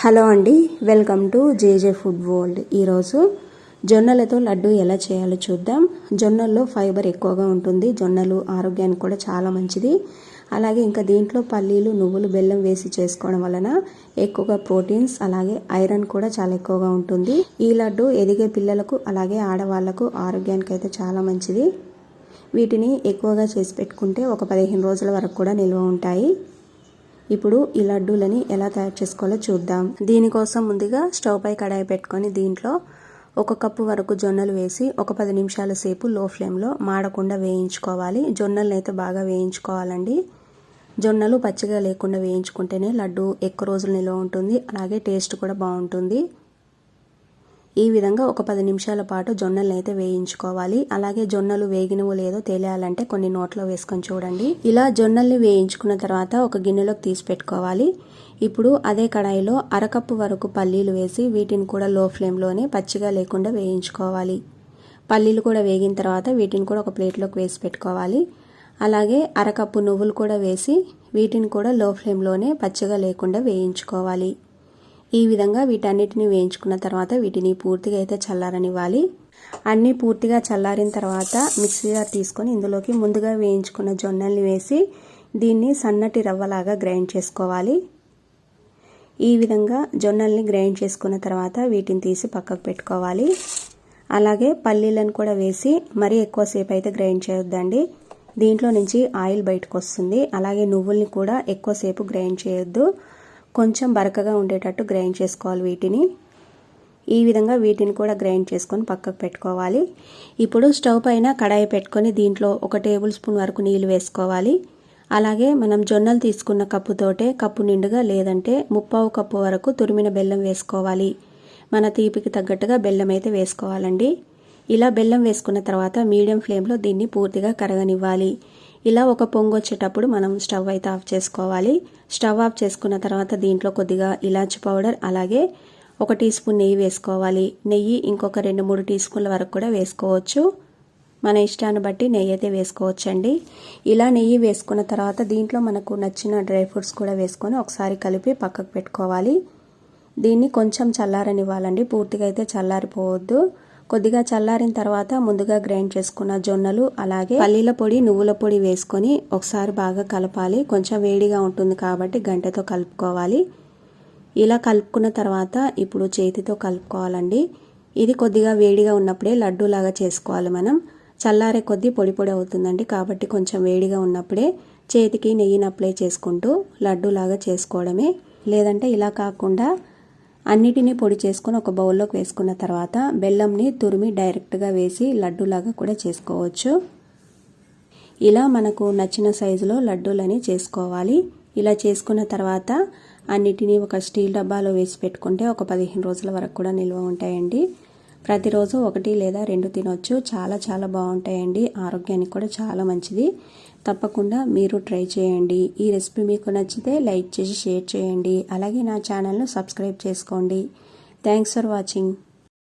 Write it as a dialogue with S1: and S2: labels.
S1: Hello అండి welcome to JJ food world. ఈరోజు జొన్నలతో లడ్డు ఎలా చేయాలో చూద్దాం. జొన్నల్లో ఫైబర్ ఎక్కువగా ఉంటుంది జొన్నలు ఆరోగ్యానికి కూడా చాలా మంచిది. అలాగే ఇంకా దీంట్లో పల్లీలు నువ్వులు బెల్లం వేసి చేసుకోవడం వలన ఎక్కువగా ప్రోటీన్స్ అలాగే ఐరన్ కూడా చాలా ఎక్కువగా ఉంటుంది. ఈ లడ్డు ఎదిగే పిల్లలకు అలాగే ఆడవాళ్ళకు ఆరోగ్యానికి అయితే చాలా మంచిది. వీటిని ఎక్కువగా చేసి పెట్టుకుంటే ఒక పదిహేను రోజుల వరకు కూడా నిల్వ ఉంటాయి. ఇప్పుడు ఈ లడ్డూలని ఎలా తయారు చేసుకోవాలో చూద్దాం. దీనికోసం ముందుగా స్టవ్ పై కడాయి పెట్టుకొని దీంట్లో ఒక కప్పు వరకు జొన్నలు వేసి ఒక పది నిమిషాల సేపు లో ఫ్లేమ్లో మాడకుండా వేయించుకోవాలి. జొన్నలను అయితే బాగా వేయించుకోవాలండి. జొన్నలు పచ్చిగా లేకుండా వేయించుకుంటేనే లడ్డు ఎక్కువ రోజులు నిల్వ ఉంటుంది. అలాగే టేస్ట్ కూడా బాగుంటుంది. ఈ విధంగా ఒక పది నిమిషాల పాటు జొన్నలను అయితే వేయించుకోవాలి. అలాగే జొన్నలు వేగినవో లేదో తేలియాలంటే కొన్ని నోట్లో వేసుకొని చూడండి. ఇలా జొన్నల్ని వేయించుకున్న తర్వాత ఒక గిన్నెలోకి తీసి పెట్టుకోవాలి. ఇప్పుడు అదే కడాయిలో అరకప్పు వరకు పల్లీలు వేసి వీటిని కూడా లో ఫ్లేమ్లోనే పచ్చిగా లేకుండా వేయించుకోవాలి. పల్లీలు కూడా వేగిన తర్వాత వీటిని కూడా ఒక ప్లేట్లోకి వేసి పెట్టుకోవాలి. అలాగే అరకప్పు నువ్వులు కూడా వేసి వీటిని కూడా లో ఫ్లేమ్లోనే పచ్చిగా లేకుండా వేయించుకోవాలి. ఈ విధంగా వీటన్నిటిని వేయించుకున్న తర్వాత వీటిని పూర్తిగా అయితే చల్లారనివ్వాలి. అన్నీ పూర్తిగా చల్లారిన తర్వాత మిక్సీ తీసుకొని ఇందులోకి ముందుగా వేయించుకున్న జొన్నల్ని వేసి దీన్ని సన్నటి రవ్వలాగా గ్రైండ్ చేసుకోవాలి. ఈ విధంగా జొన్నల్ని గ్రైండ్ చేసుకున్న తర్వాత వీటిని తీసి పక్కకు పెట్టుకోవాలి. అలాగే పల్లీలను కూడా వేసి మరీ ఎక్కువసేపు అయితే గ్రైండ్ చేయొద్దండి. దీంట్లో నుంచి ఆయిల్ బయటకు వస్తుంది. అలాగే నువ్వుల్ని కూడా ఎక్కువసేపు గ్రైండ్ చేయొద్దు. కొంచెం బరకగా ఉండేటట్టు గ్రైండ్ చేసుకోవాలి వీటిని. ఈ విధంగా వీటిని కూడా గ్రైండ్ చేసుకొని పక్కకు పెట్టుకోవాలి. ఇప్పుడు స్టవ్ పైన కడాయి పెట్టుకొని దీంట్లో ఒక టేబుల్ స్పూన్ వరకు నీళ్ళు వేసుకోవాలి. అలాగే మనం జొన్నలు తీసుకున్న కప్పుతోటే కప్పు నిండుగా లేదంటే ముప్పావు కప్పు వరకు తురిమిన బెల్లం వేసుకోవాలి. మన తీపికి తగ్గట్టుగా బెల్లం అయితే వేసుకోవాలండి. ఇలా బెల్లం వేసుకున్న తర్వాత మీడియం ఫ్లేమ్లో దీన్ని పూర్తిగా కరగనివ్వాలి. ఇలా ఒక పొంగు వచ్చేటప్పుడు మనం స్టవ్ అయితే ఆఫ్ చేసుకోవాలి. స్టవ్ ఆఫ్ చేసుకున్న తర్వాత దీంట్లో కొద్దిగా ఇలాచి పౌడర్ అలాగే ఒక టీ స్పూన్ నెయ్యి వేసుకోవాలి. నెయ్యి ఇంకొక రెండు మూడు టీ స్పూన్ల వరకు కూడా వేసుకోవచ్చు. మన ఇష్టాన్ని బట్టి నెయ్యి అయితే వేసుకోవచ్చండి. ఇలా నెయ్యి వేసుకున్న తర్వాత దీంట్లో మనకు నచ్చిన డ్రై ఫ్రూట్స్ కూడా వేసుకొని ఒకసారి కలిపి పక్కకు పెట్టుకోవాలి. దీన్ని కొంచెం చల్లారనివ్వాలండి. పూర్తిగా అయితే చల్లారిపోవద్దు. కొద్దిగా చల్లారిన తర్వాత ముందుగా గ్రైండ్ చేసుకున్న జొన్నలు అలాగే పల్లీల పొడి నువ్వుల పొడి వేసుకొని ఒకసారి బాగా కలపాలి. కొంచెం వేడిగా ఉంటుంది కాబట్టి గంటతో కలుపుకోవాలి. ఇలా కలుపుకున్న తర్వాత ఇప్పుడు చేతితో కలుపుకోవాలండి. ఇది కొద్దిగా వేడిగా ఉన్నప్పుడే లడ్డూలాగా చేసుకోవాలి మనం. చల్లారే కొద్దీ పొడి పొడి అవుతుందండి కాబట్టి కొంచెం వేడిగా ఉన్నప్పుడే చేతికి నెయ్యిని అప్లై చేసుకుంటూ లడ్డూలాగా చేసుకోవడమే. లేదంటే ఇలా కాకుండా అన్నిటినీ పొడి చేసుకుని ఒక బౌల్లోకి వేసుకున్న తర్వాత బెల్లంని తురిమి డైరెక్ట్గా వేసి లడ్డూలాగా కూడా చేసుకోవచ్చు. ఇలా మనకు నచ్చిన సైజులో లడ్డూలని చేసుకోవాలి. ఇలా చేసుకున్న తర్వాత అన్నిటినీ ఒక స్టీల్ డబ్బాలో వేసి పెట్టుకుంటే ఒక పదిహేను రోజుల వరకు కూడా నిల్వ ఉంటాయండి. ప్రతిరోజు ఒకటి లేదా రెండు తినొచ్చు. చాలా చాలా బాగుంటాయండి. ఆరోగ్యానికి కూడా చాలా మంచిది. తప్పకుండా మీరు ట్రై చేయండి. ఈ రెసిపీ మీకు నచ్చితే లైక్ చేసి షేర్ చేయండి. అలాగే నా ఛానల్ను సబ్స్క్రైబ్ చేసుకోండి. Thanks for watching.